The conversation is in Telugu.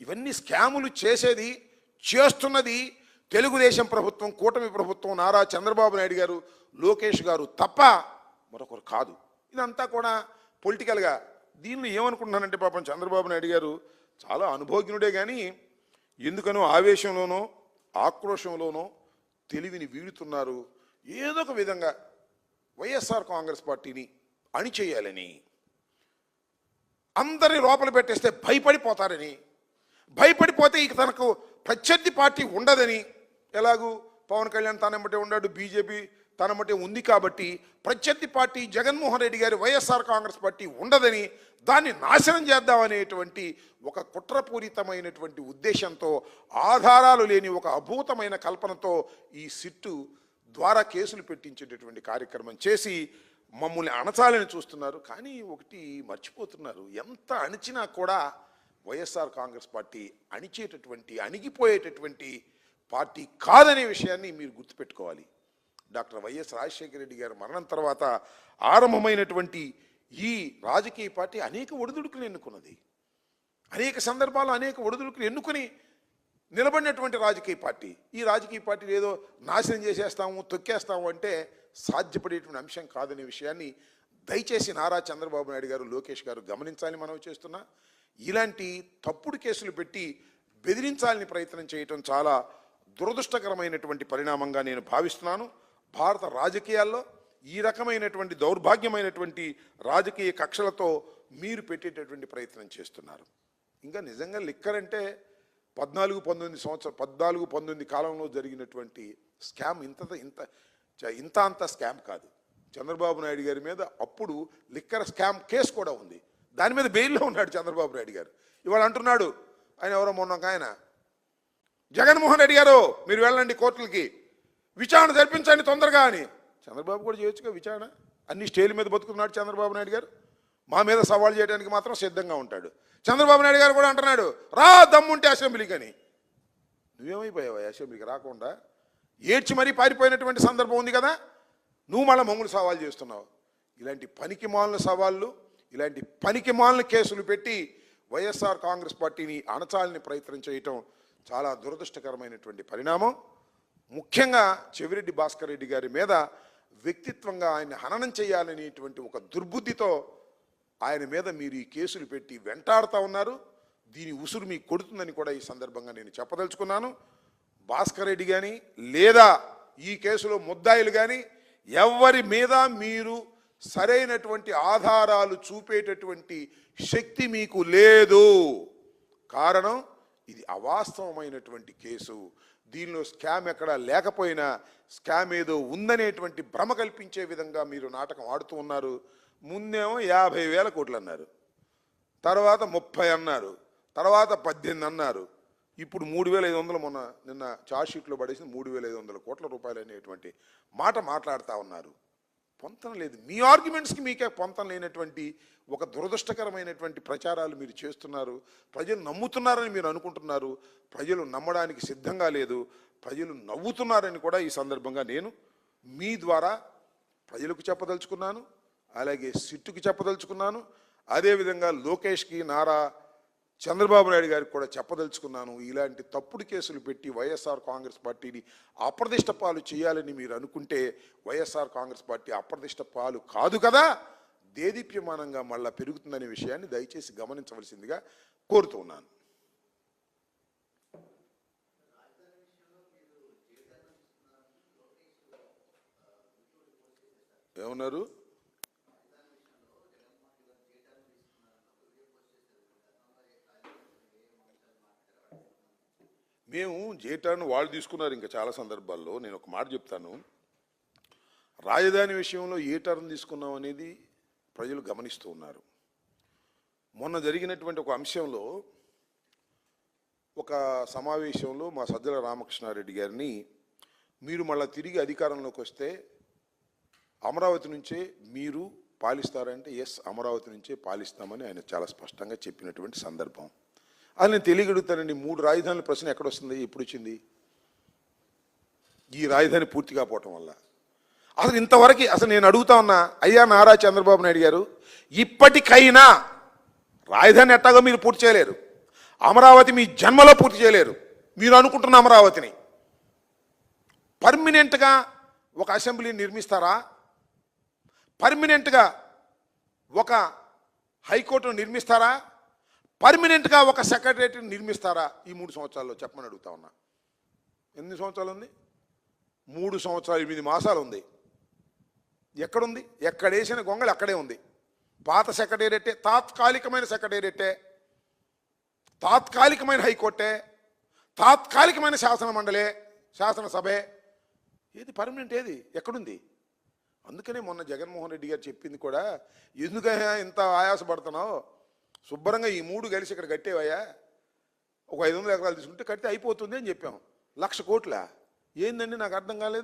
ఇవన్నీ స్కాములు చేసేది చేస్తున్నది తెలుగుదేశం ప్రభుత్వం కూటమి ప్రభుత్వం నారా చంద్రబాబు నాయుడు గారు లోకేష్ గారు తప్ప మరొకరు కాదు. ఇదంతా కూడా పొలిటికల్గా దీనిలో ఏమనుకుంటున్నానంటే పాపం చంద్రబాబు నాయుడు గారు చాలా అనుభోజ్ఞుడే కానీ ఎందుకనో ఆవేశంలోనో ఆక్రోషంలోనో తెలివిని వీడుతున్నారు. ఏదో ఒక విధంగా వైఎస్ఆర్ కాంగ్రెస్ పార్టీని అణిచేయాలని అందరి లోపల పెట్టేస్తే భయపడిపోతారని భయపడిపోతే ఇక తనకు ప్రత్యర్థి పార్టీ ఉండదని ఎలాగూ పవన్ కళ్యాణ్ తనమ్మటే ఉన్నాడు బీజేపీ తనమ్మటే ఉంది కాబట్టి ప్రత్యర్థి పార్టీ జగన్మోహన్ రెడ్డి గారి వైఎస్ఆర్ కాంగ్రెస్ పార్టీ ఉండదని దాన్ని నాశనం చేద్దామనేటువంటి ఒక కుట్రపూరితమైనటువంటి ఉద్దేశంతో ఆధారాలు లేని ఒక అభూతమైన కల్పనతో ఈ సిట్టు ద్వారా కేసులు పెట్టించేటటువంటి కార్యక్రమం చేసి మమ్మల్ని అణచాలని చూస్తున్నారు. కానీ ఒకటి మర్చిపోతున్నారు. ఎంత అణిచినా కూడా వైఎస్ఆర్ కాంగ్రెస్ పార్టీ అణిచేటటువంటి అణిగిపోయేటటువంటి పార్టీ కాదనే విషయాన్ని మీరు గుర్తుపెట్టుకోవాలి. డాక్టర్ వైఎస్ రాజశేఖర రెడ్డి గారి మరణం తర్వాత ఆరంభమైనటువంటి ఈ రాజకీయ పార్టీ అనేక ఒడిదుడుకులు ఎన్నుకున్నది. అనేక సందర్భాల్లో అనేక ఒడిదుడుకులు ఎన్నుకుని నిలబడినటువంటి రాజకీయ పార్టీ. ఈ రాజకీయ పార్టీ ఏదో నాశనం చేసేస్తాము తొక్కేస్తాము అంటే సాధ్యపడేటువంటి అంశం కాదనే విషయాన్ని దయచేసి నారా చంద్రబాబు నాయుడు గారు లోకేష్ గారు గమనించాలని మనం చేస్తున్నా. ఇలాంటి తప్పుడు కేసులు పెట్టి బెదిరించాలని ప్రయత్నం చేయటం చాలా దురదృష్టకరమైనటువంటి పరిణామంగా నేను భావిస్తున్నాను. భారత రాజకీయాల్లో ఈ రకమైనటువంటి దౌర్భాగ్యమైనటువంటి రాజకీయ కక్షలతో మీరు పెట్టేటటువంటి ప్రయత్నం చేస్తున్నారు. ఇంకా నిజంగా లిక్కర్ అంటే పద్నాలుగు పంతొమ్మిది సంవత్సరం పద్నాలుగు పంతొమ్మిది కాలంలో జరిగినటువంటి స్కామ్ ఇంత ఇంత చ- ఇంత అంత స్కామ్ కాదు. చంద్రబాబు నాయుడు గారి మీద అప్పుడు లిక్కర్ స్కామ్ కేసు కూడా ఉంది. దాని మీద బెయిల్లో ఉన్నాడు చంద్రబాబు నాయుడు గారు. ఇవాళ అంటున్నాడు ఆయన ఎవరో మొన్న ఒక ఆయన జగన్మోహన్ రెడ్డి గారు మీరు వెళ్ళండి కోర్టులకి. విచారణ జరిపించండి తొందరగా అని. చంద్రబాబు కూడా చేయొచ్చుగా విచారణ. అన్ని స్టేల మీద బతుకుతున్నాడు చంద్రబాబు నాయుడు గారు. మా మీద సవాల్ చేయడానికి మాత్రం సిద్ధంగా ఉంటాడు. చంద్రబాబు నాయుడు గారు కూడా అంటున్నాడు రా దమ్ముంటే అసెంబ్లీకి అని. నువ్వేమైపోయావా అసెంబ్లీకి రాకుండా? ఏడ్చి మరీ పారిపోయినటువంటి సందర్భం ఉంది కదా. నువ్వు మళ్ళీ మమ్మల్ని సవాల్ చేస్తున్నావు. ఇలాంటి పనికి మాలిన సవాళ్ళు ఇలాంటి పనికి మాలిన కేసులు పెట్టి వైఎస్ఆర్ కాంగ్రెస్ పార్టీని అణచాలని ప్రయత్నం చేయటం చాలా దురదృష్టకరమైనటువంటి పరిణామం. ముఖ్యంగా చెవిరెడ్డి భాస్కర్ రెడ్డి గారి మీద వ్యక్తిత్వంగా ఆయన హననం చేయాలనేటువంటి ఒక దుర్బుద్ధితో ఆయన మీద మీరు ఈ కేసులు పెట్టి వెంటాడుతూ ఉన్నారు. దీని ఉసురు మీకు కొడుతుందని కూడా ఈ సందర్భంగా నేను చెప్పదలుచుకున్నాను. భాస్కర్ రెడ్డి కానీ లేదా ఈ కేసులో ముద్దాయిలు కానీ ఎవరి మీద మీరు సరైనటువంటి ఆధారాలు చూపేటటువంటి శక్తి మీకు లేదు. కారణం ఇది అవాస్తవమైనటువంటి కేసు. దీనిలో స్కామ్ ఎక్కడా లేకపోయినా స్కామ్ ఏదో ఉందనేటువంటి భ్రమ కల్పించే విధంగా మీరు నాటకం ఆడుతూ ఉన్నారు. ముందేమో యాభై వేల కోట్లు అన్నారు. తర్వాత ముప్పై అన్నారు. తర్వాత పద్దెనిమిది అన్నారు. ఇప్పుడు మూడు వేల ఐదు వందలు మొన్న నిన్న చార్జ్షీట్లో పడేసి మూడు వేల ఐదు వందల కోట్ల రూపాయలు అనేటువంటి మాట మాట్లాడుతూ ఉన్నారు. పొంతన లేదు. మీ ఆర్గ్యుమెంట్స్కి మీకే పొంతం లేనటువంటి ఒక దురదృష్టకరమైనటువంటి ప్రచారాలు మీరు చేస్తున్నారు. ప్రజలు నమ్ముతున్నారని మీరు అనుకుంటున్నారు. ప్రజలు నమ్మడానికి సిద్ధంగా లేదు. ప్రజలు నవ్వుతున్నారని కూడా ఈ సందర్భంగా నేను మీ ద్వారా ప్రజలకు చెప్పదలుచుకున్నాను. అలాగే సిట్టుకి చెప్పదలుచుకున్నాను. అదేవిధంగా లోకేష్కి నారా చంద్రబాబు నాయుడు గారికి కూడా చెప్పదలుచుకున్నాను ఇలాంటి తప్పుడు కేసులు పెట్టి వైఎస్ఆర్ కాంగ్రెస్ పార్టీని అప్రదిష్ట పాలు చేయాలని మీరు అనుకుంటే వైఎస్ఆర్ కాంగ్రెస్ పార్టీ అప్రదిష్ట పాలు కాదు కదా? దేదీప్యమానంగా మళ్ళా పెరుగుతుందనే విషయాన్ని దయచేసి గమనించవలసిందిగా కోరుతూ ఉన్నాను. ఏమన్నారు? మేము జేటాను వాళ్ళు తీసుకున్నారు ఇంకా చాలా సందర్భాల్లో. నేను ఒక మాట చెప్తాను. రాజధాని విషయంలో ఏ టర్న్ తీసుకున్నాం అనేది ప్రజలు గమనిస్తూ ఉన్నారు. మొన్న జరిగినటువంటి ఒక అంశంలో ఒక సమావేశంలో మా సజ్జల రామకృష్ణారెడ్డి గారిని మీరు మళ్ళీ తిరిగి అధికారంలోకి వస్తే అమరావతి నుంచే మీరు పాలిస్తారంటే ఎస్ అమరావతి నుంచే పాలిస్తామని ఆయన చాలా స్పష్టంగా చెప్పినటువంటి సందర్భం. అది నేను తెలియగలుగుతానండి. మూడు రాజధానుల ప్రశ్న ఎక్కడ వస్తుంది ఎప్పుడు వచ్చింది ఈ రాజధాని పూర్తి కాపోవటం వల్ల. అసలు ఇంతవరకు అసలు నేను అడుగుతా ఉన్నా అయ్యా నారా చంద్రబాబు నాయుడు గారు ఇప్పటికైనా రాజధాని ఎట్టాగో మీరు పూర్తి చేయలేరు. అమరావతి మీ జన్మలో పూర్తి చేయలేరు. మీరు అనుకుంటున్న అమరావతిని. పర్మినెంట్గా ఒక అసెంబ్లీని నిర్మిస్తారా? పర్మినెంట్గా ఒక హైకోర్టును నిర్మిస్తారా? పర్మినెంట్గా ఒక సెక్రటరేట్ని నిర్మిస్తారా? ఈ మూడు సంవత్సరాల్లో చెప్పమని అడుగుతా ఉన్నా. ఎన్ని సంవత్సరాలు ఉంది మూడు సంవత్సరాలు ఎనిమిది మాసాలు ఉంది ఎక్కడుంది ఎక్కడేసిన గొంగళి అక్కడే ఉంది. పాత సెక్రటేరియటే తాత్కాలికమైన సెక్రటేరియటే తాత్కాలికమైన హైకోర్టే తాత్కాలికమైన శాసన మండలే శాసనసభే ఏది పర్మనెంట్ ఏది? ఎక్కడుంది? అందుకనే మొన్న జగన్మోహన్ రెడ్డి గారు చెప్పింది కూడా ఎందుకైనా ఇంత ఆయాసపడుతున్నావు? శుభ్రంగా ఈ మూడు కలిసి ఇక్కడ కట్టేవయ్యా. ఒక ఐదు వందల ఎకరాలు తీసుకుంటే కడితే అయిపోతుంది అని చెప్పాం. లక్ష కోట్ల? ఏందండి? నాకు అర్థం కాలేదు.